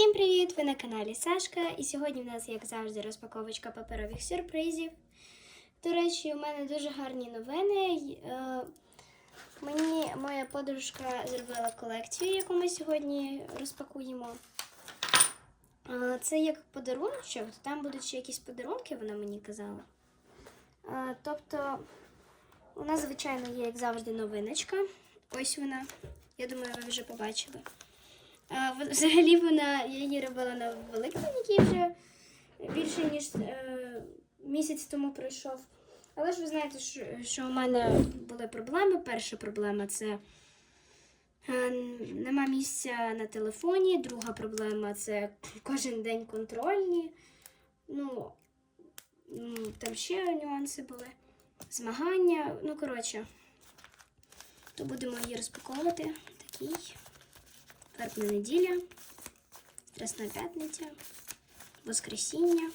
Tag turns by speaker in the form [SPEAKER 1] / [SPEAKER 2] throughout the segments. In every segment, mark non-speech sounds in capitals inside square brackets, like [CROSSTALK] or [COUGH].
[SPEAKER 1] Всім привіт! Ви на каналі Сашка. І сьогодні в нас, як завжди, розпаковочка паперових сюрпризів. До речі, у мене дуже гарні новини. Е, Мені моя подружка зробила колекцію, яку ми сьогодні розпакуємо. Е, Це як подаруночок, там будуть ще якісь подарунки, вона мені казала. Е, Тобто, у нас, звичайно, є, як завжди, новиночка. Ось вона. Я думаю, ви вже побачили. Взагалі вона я її робила на Великдень, який вже більше ніж е, місяць тому пройшов. Але ж ви знаєте, що, що у мене були проблеми. Перша проблема це е, нема місця на телефоні. Друга проблема це кожен день контрольні. Ну, там ще нюанси були. Змагання. Ну, коротше, то будемо її розпаковувати. Такий. Вербна неділя, Страсна п'ятниця, Воскресіння.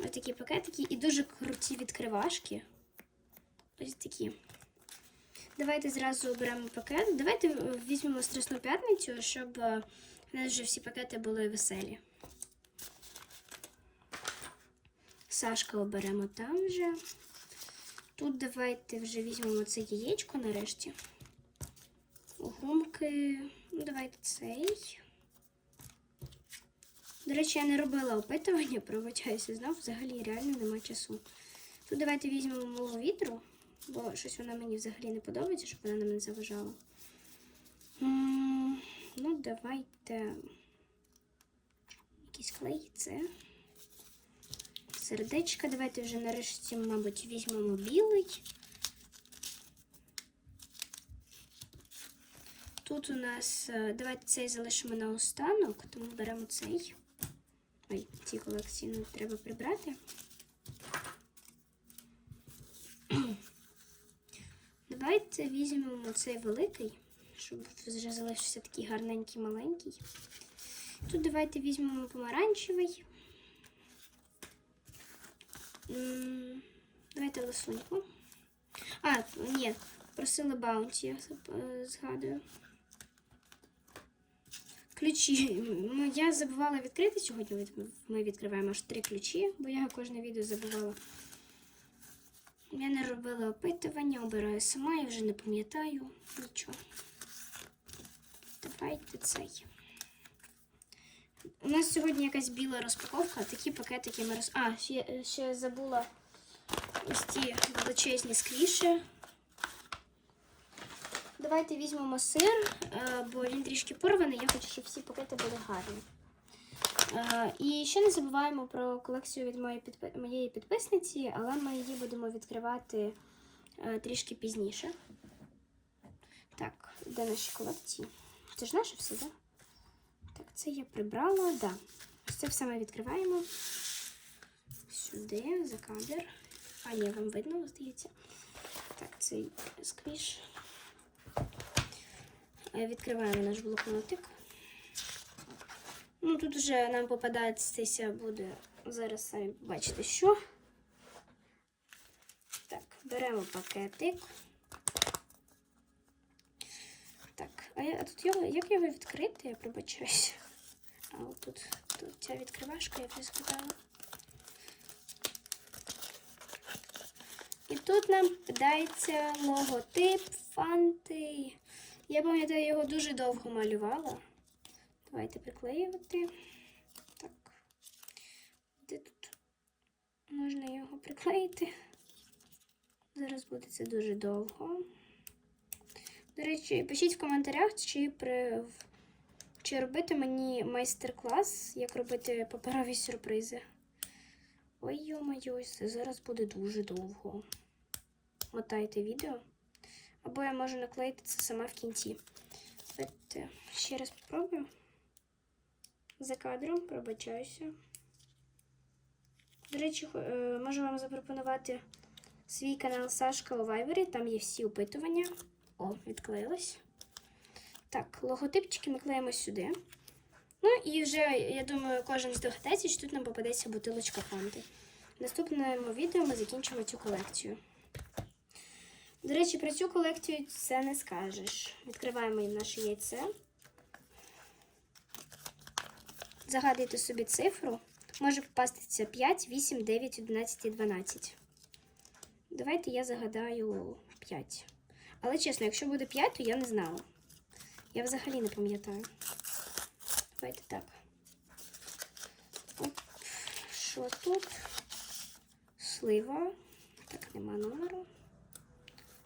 [SPEAKER 1] Ось такі пакетики і дуже круті відкривашки. Ось такі. Давайте зразу оберемо пакет. Давайте візьмемо Страсну п'ятницю, щоб у нас вже всі пакети були веселі. Сашка оберемо там вже. Тут давайте вже візьмемо це яєчко нарешті. Гумки. Ну, давайте цей. До речі, я не робила опитування, пробачаюся знов, взагалі реально нема часу. Тут давайте візьмемо мову вітру, бо щось вона мені взагалі не подобається, щоб вона нам не заважала. Ну, давайте. Якийсь клей, це. Сердечка. Давайте вже нарешті, мабуть, візьмемо білий. Тут у нас, е, давайте цей залишимо на останок, тому беремо цей. Ой, ці колекції треба прибрати. [CLEARS THROAT] Давайте візьмемо цей великий, щоб вже залишився такий гарненький маленький. Тут давайте візьмемо помаранчевий. Давайте лисуньку. А, ні, просили баунті, я е, згадую. Ключі. Ну, я забувала відкрити сьогодні. Ми відкриваємо аж три ключі, бо я кожне відео забувала. Я не робила опитування, обираю сама, я вже не пам'ятаю нічого. Давайте цей. У нас сьогодні якась біла розпаковка, такі пакетики ми роз... А, ще, ще забула ось ці величезні сквіші. Давайте візьмемо сир, е, бо він трішки порваний. Я хочу, щоб всі пакети були гарні. Е, І ще не забуваємо про колекцію від моєї, підпи- моєї підписниці, але ми її будемо відкривати е, трішки пізніше. Так, де наші колекції? Це ж наше все, так? Так, це я прибрала, так. Да. Це все ми відкриваємо. Сюди, за кадр. А, ні, вам видно, здається. Так, цей сквіш. Відкриваємо наш блокнотик. Ну, тут вже нам попадатися буде зараз самі побачите, що. Так, беремо пакетик. Так, а, я, тут його, як його відкрити, я пробачаюся. А от тут, тут ця відкривашка, я вже сказала. І тут нам попадається логотип фанти. Я пам'ятаю, його дуже довго малювала. Давайте приклеювати. Так. Де тут можна його приклеїти? Зараз буде це дуже довго. До речі, пишіть в коментарях, чи при... чи робити мені майстер-клас, як робити паперові сюрпризи. Ой, йо-моє, це зараз буде дуже довго. Мотайте відео. Або я можу наклеїти це сама в кінці. Давайте ще раз спробую. За кадром, пробачаюся. До речі, е, можу вам запропонувати свій канал Сашка у Вайбері. Там є всі опитування. О, відклеїлось. Так, логотипчики ми клеїмо сюди. Ну і вже, я думаю, кожен здогадається, що тут нам попадеться бутилочка фанти. В наступному відео ми закінчимо цю колекцію. До речі, про цю колекцію це не скажеш. Відкриваємо наше яйце. загадуєте собі цифру. Може попастися 5, 8, 9, 11 і 12. Давайте я загадаю 5. Але чесно, якщо буде 5, то я не знала. Я взагалі не пам'ятаю. Давайте так. Оп. Що тут? Слива. Так, нема номеру.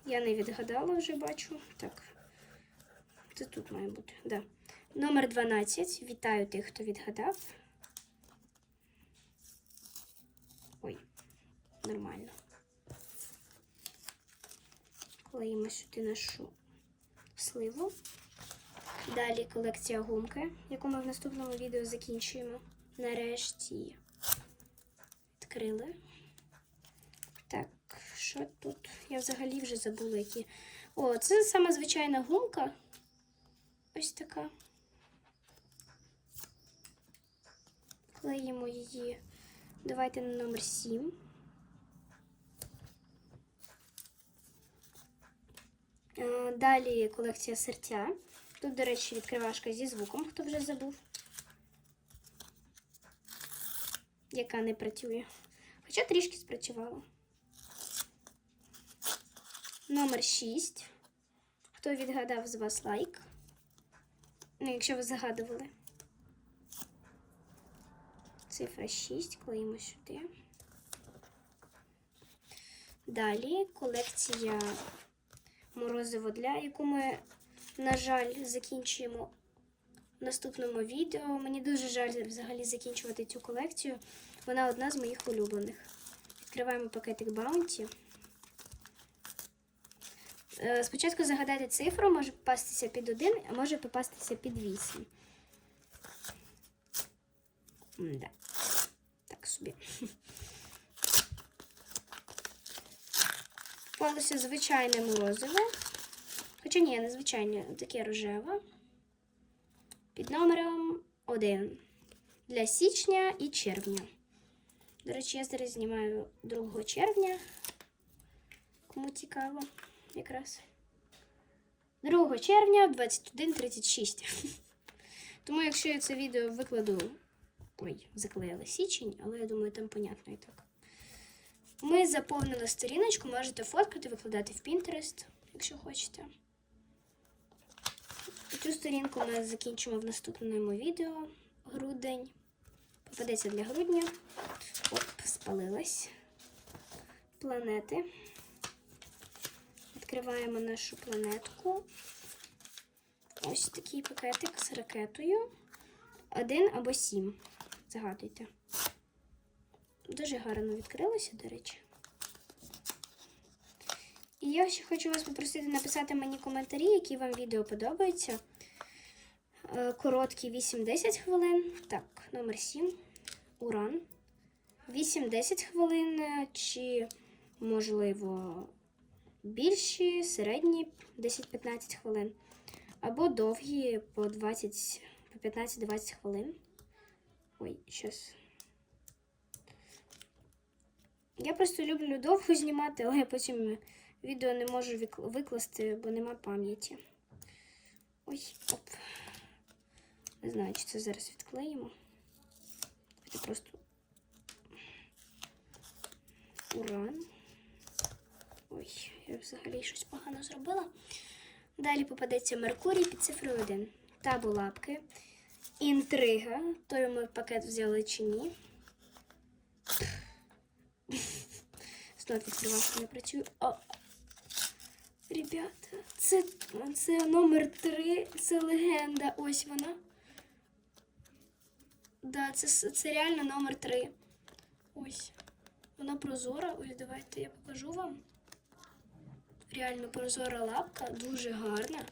[SPEAKER 1] Я не відгадала вже бачу. Так. Це тут має бути. Да. Номер 12. Вітаю тих, хто відгадав. Ой, нормально. Клеїмо сюди нашу сливу. Далі колекція гумки, яку ми в наступному відео закінчуємо. Нарешті відкрили. Що тут? Я взагалі вже забула, які. О, це сама звичайна гумка. Ось така. Клеїмо її. Давайте на номер 7. Е, Далі колекція серця. Тут, до речі, відкривашка зі звуком, хто вже забув. Яка не працює. Хоча трішки спрацювала. Номер 6. Хто відгадав з вас лайк? Ну, якщо ви загадували. Цифра 6, клеїмо сюди. Далі колекція морозиво для, яку ми, на жаль, закінчуємо в наступному відео. Мені дуже жаль взагалі закінчувати цю колекцію. Вона одна з моїх улюблених. Відкриваємо пакетик Bounty. Е, Спочатку загадати цифру, може попастися під 1, а може попастися під 8. Да. Так собі. Попалося звичайне морозиво. Хоча ні, не звичайне, таке рожеве. Під номером 1. Для січня і червня. До речі, я зараз знімаю 2 червня. Кому цікаво, якраз. 2 червня 21.36. [LAUGHS] Тому, якщо я це відео викладу. Ой, заклеїла січень, але я думаю, там понятно і так. Ми заповнили сторіночку, можете фоткати, викладати в Pinterest, якщо хочете. Цю сторінку ми закінчимо в наступному відео. Грудень. Попадеться для грудня. Оп, спалилась. Планети. Відкриваємо нашу планетку. Ось такий пакетик з ракетою. Один або сім. Загадуйте. Дуже гарно відкрилося, до речі. І я ще хочу вас попросити написати мені коментарі, які вам відео подобаються. Е, Короткі 8-10 хвилин. Так, номер 7. Уран. 8-10 хвилин, е, чи, можливо, більші, середні 10-15 хвилин. Або довгі по 20, по 15-20 хвилин. Ой, щас. Я просто люблю довго знімати, але я потім відео не можу викласти, бо нема пам'яті. Ой, оп. Не знаю, чи це зараз відклеїмо. Це просто уран. Взагалі щось погано зробила. Далі попадеться Меркурій під цифрою 1. Табу лапки. Інтрига. Той ми пакет взяли чи ні. [LAUGHS] Знов відкривашка не працює. О. Ребята, це, це номер 3, це легенда. Ось вона. Да, це, це реально номер 3. Ось. Вона прозора. Ось давайте я покажу вам. Реально прозора лапка, дуже гарна.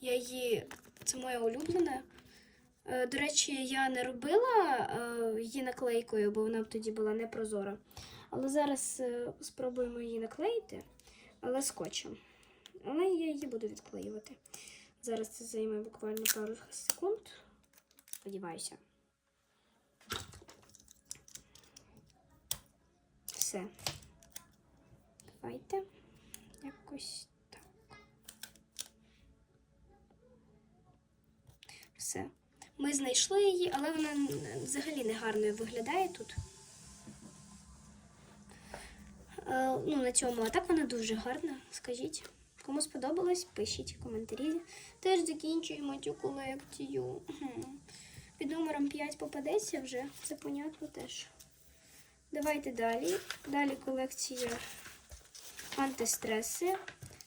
[SPEAKER 1] Я її. Це моя улюблена. Е, До речі, я не робила е, її наклейкою, бо вона б тоді була не прозора. Але зараз е, спробуємо її наклеїти, але скотчем. Але я її буду відклеювати. Зараз це займе буквально пару секунд. Сподіваюся. Все. Давайте якось так. Все. Ми знайшли її, але вона взагалі не гарно виглядає тут. Е, ну, на цьому, а так вона дуже гарна, скажіть. Кому сподобалось, пишіть коментарі. Теж закінчуємо цю колекцію. Під номером 5 попадеться вже, це понятно теж. Давайте далі. Далі колекція антистреси.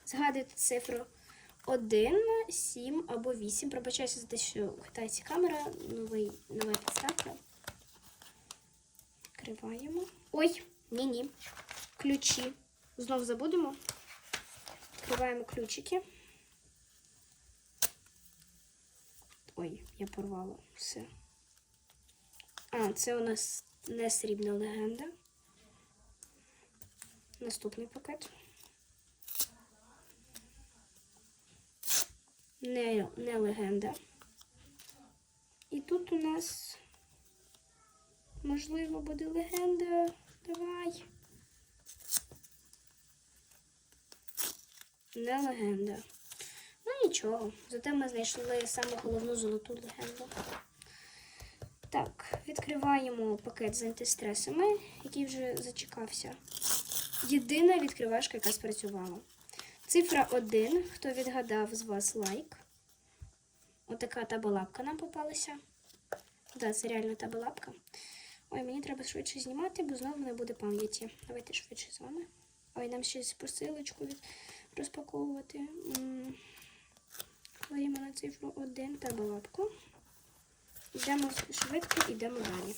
[SPEAKER 1] Згадуйте цифру 1, 7 або 8. Пробачаюся за те, що хитається камера. Новий, нова підставка. Відкриваємо. Ой, ні-ні. Ключі. Знов забудемо. Відкриваємо ключики. Ой, я порвала все. А, це у нас не срібна легенда. Наступний пакет. Не, не легенда. І тут у нас, можливо, буде легенда. Давай. Не легенда. Ну нічого. Зате ми знайшли саме головну золоту легенду. Так, відкриваємо пакет з антистресами, який вже зачекався. Єдина відкривашка, яка спрацювала. Цифра 1. Хто відгадав з вас лайк? Отака табалапка нам попалася. Так, це реально табалапка. Ой, мені треба швидше знімати, бо знову не буде пам'яті. Давайте швидше з вами. Ой, нам ще посилочку розпаковувати. Клеїмо на цифру 1 табалапку. Йдемо швидко, йдемо далі.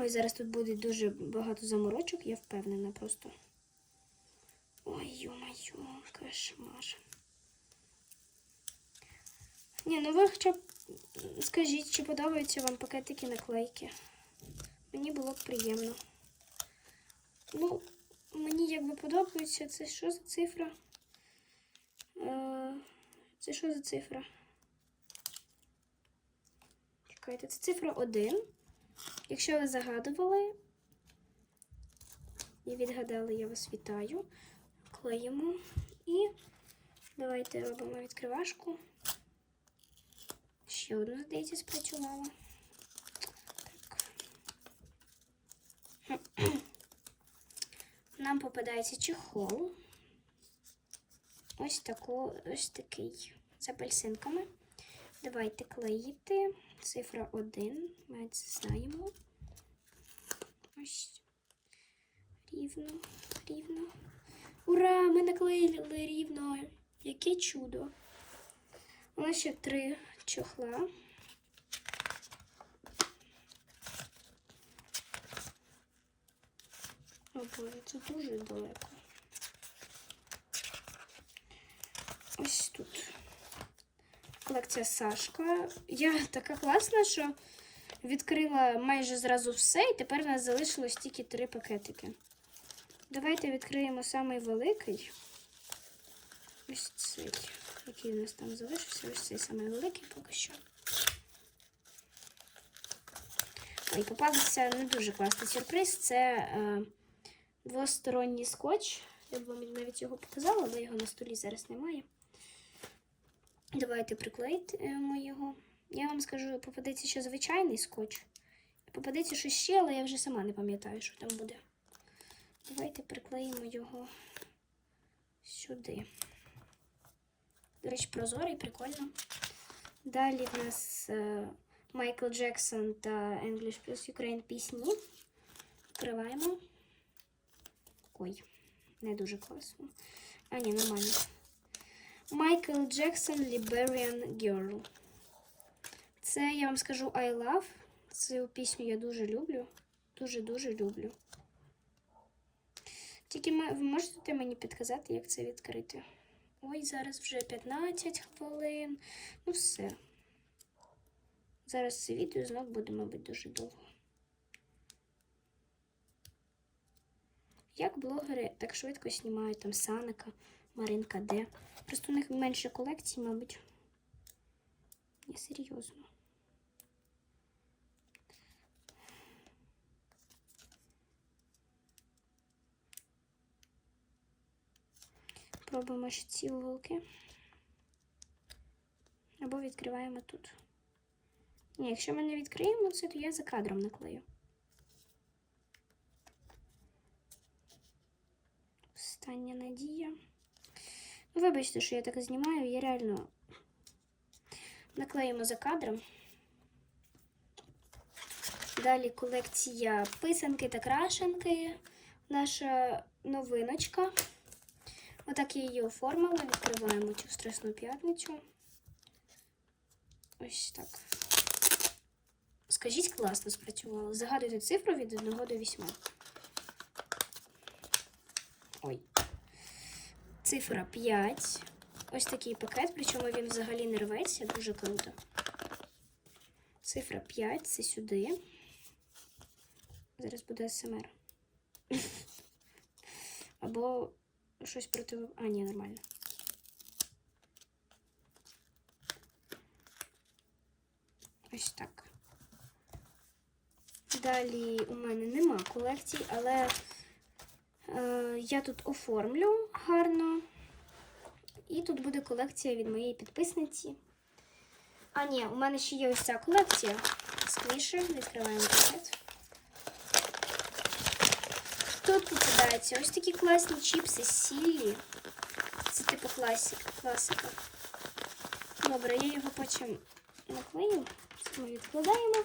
[SPEAKER 1] Ой, зараз тут буде дуже багато заморочок, я впевнена просто. Ой, ё-моё, кошмар. Ні, ну ви хоча б скажіть, чи подобаються вам пакетики наклейки. Мені було б приємно. Ну, мені якби подобається. Це що за цифра? Е, Це що за цифра? Чекайте, це цифра 1. Якщо ви загадували і відгадали, я вас вітаю. Клеїмо і давайте робимо відкривашку. Ще одна, здається, спрацювала. Так. [CLEARS THROAT] Нам попадається чехол. Ось таку, ось такий з апельсинками. Давайте клеїти. Цифра 1. Ми це знаємо. Ось. Рівно, рівно. Ура! Ми наклеїли рівно. Яке чудо! У нас ще три чохла. О, Боже, це дуже далеко. Ось тут. Колекція Сашка. Я така класна, що відкрила майже зразу все, і тепер у нас залишилось тільки три пакетики. Давайте відкриємо самий великий. Ось цей, який у нас там залишився. Ось цей самий великий поки що. Ой, попався не дуже класний сюрприз. Це е, двосторонній скотч. Я б вам навіть його показала, але його на столі зараз немає. Давайте приклеїмо його. Я вам скажу, попадеться ще звичайний скотч. Попадеться щось ще, але я вже сама не пам'ятаю, що там буде. Давайте приклеїмо його сюди. До речі, прозорий, прикольно. Далі в нас е, Майкл Джексон та English Plus Ukraine пісні. Відкриваємо. Ой, не дуже класно. А, ні, нормально. Майкл Джексон Liberian Girl. Це я вам скажу I love. Цю пісню я дуже люблю. Дуже-дуже люблю. Тільки ви можете мені підказати, як це відкрити? Ой, зараз вже 15 хвилин. Ну все. Зараз це відео знов буде, мабуть, дуже довго. Як блогери так швидко знімають там Саника, Маринка Д. Просто у них менше колекцій, мабуть. Не серйозно. Пробуємо ще ці уголки. Або відкриваємо тут. Ні, якщо ми не відкриємо це, то я за кадром наклею. Остання надія. Ну, вибачте, що я так знімаю, я реально наклеїмо за кадром. Далі колекція писанки та крашенки. Наша новиночка. Отак я її оформила. Відкриваємо цю страсну п'ятницю. Ось так. Скажіть, класно спрацювало. Загадуйте цифру від 1 до 8. Ой. Цифра 5. Ось такий пакет, причому він взагалі не рветься, дуже круто. Цифра 5 це сюди. Зараз буде СМР. [LAUGHS] Або щось проти. А, ні, нормально. Ось так. Далі у мене нема колекцій, але е, я тут оформлю гарно. І тут буде колекція від моєї підписниці. А, ні, у мене ще є ось ця колекція. Сквіші. Відкриваємо пакет. Тут попадаються ось такі класні чіпси з сіллі. Це типу класик, класика. Добре, я його потім наклею. Ми відкладаємо.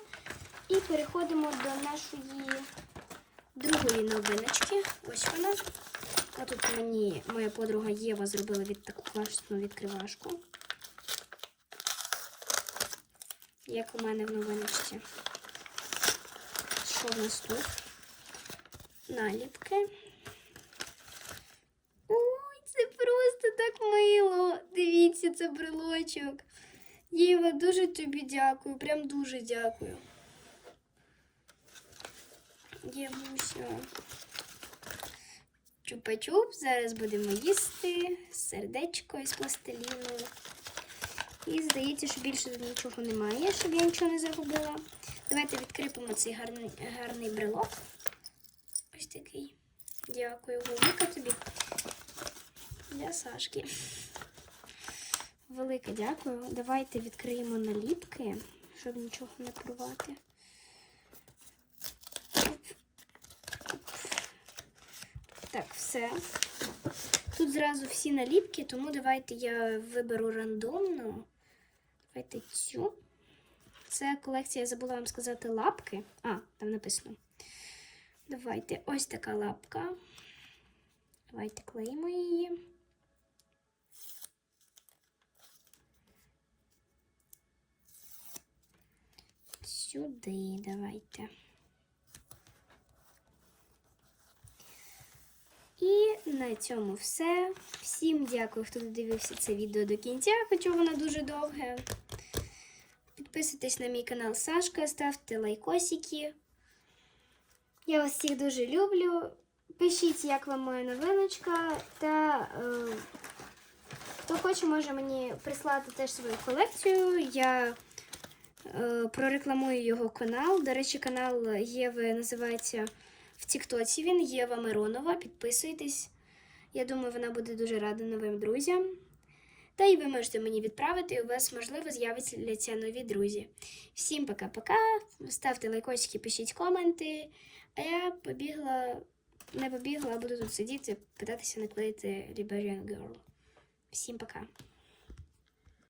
[SPEAKER 1] І переходимо до нашої другої новиночки. Ось вона. А тут мені моя подруга Єва зробила від таку класну відкривашку. Як у мене в новиночці. Що в нас тут? Наліпки. Ой, це просто так мило. Дивіться, це брелочок. Єва, дуже тобі дякую. Прям дуже дякую. Євуся. Чупа-чуп. Зараз будемо їсти. Сердечко із пластиліну. І здається, що більше тут нічого немає, щоб я нічого не загубила. Давайте відкріпимо цей гарний, гарний брелок. Ось такий. Дякую, велика тобі. Для Сашки. Велике дякую. Давайте відкриємо наліпки, щоб нічого не порвати. Так, все. Тут зразу всі наліпки, тому давайте я виберу рандомно. Давайте цю. Це колекція, я забула вам сказати, лапки. А, там написано. Давайте ось така лапка. Давайте клеїмо її. Сюди давайте. І на цьому все. Всім дякую, хто додивився це відео до кінця, хоча воно дуже довге. Підписуйтесь на мій канал Сашка, ставте лайкосики. Я вас всіх дуже люблю. Пишіть, як вам моя новиночка. Та е, хто хоче, може мені прислати теж свою колекцію. Я е, прорекламую його канал. До речі, канал Єви називається в Тіктоці. Він Єва Миронова. Підписуйтесь. Я думаю, вона буде дуже рада новим друзям. Та і ви можете мені відправити, і у вас, можливо, з'являться нові друзі. Всім пока-пока. Ставте лайкосики, пишіть коменти. А я побігла, не побігла, а буду тут сидіти, питатися наклеїти Liberian Girl. Всім пока.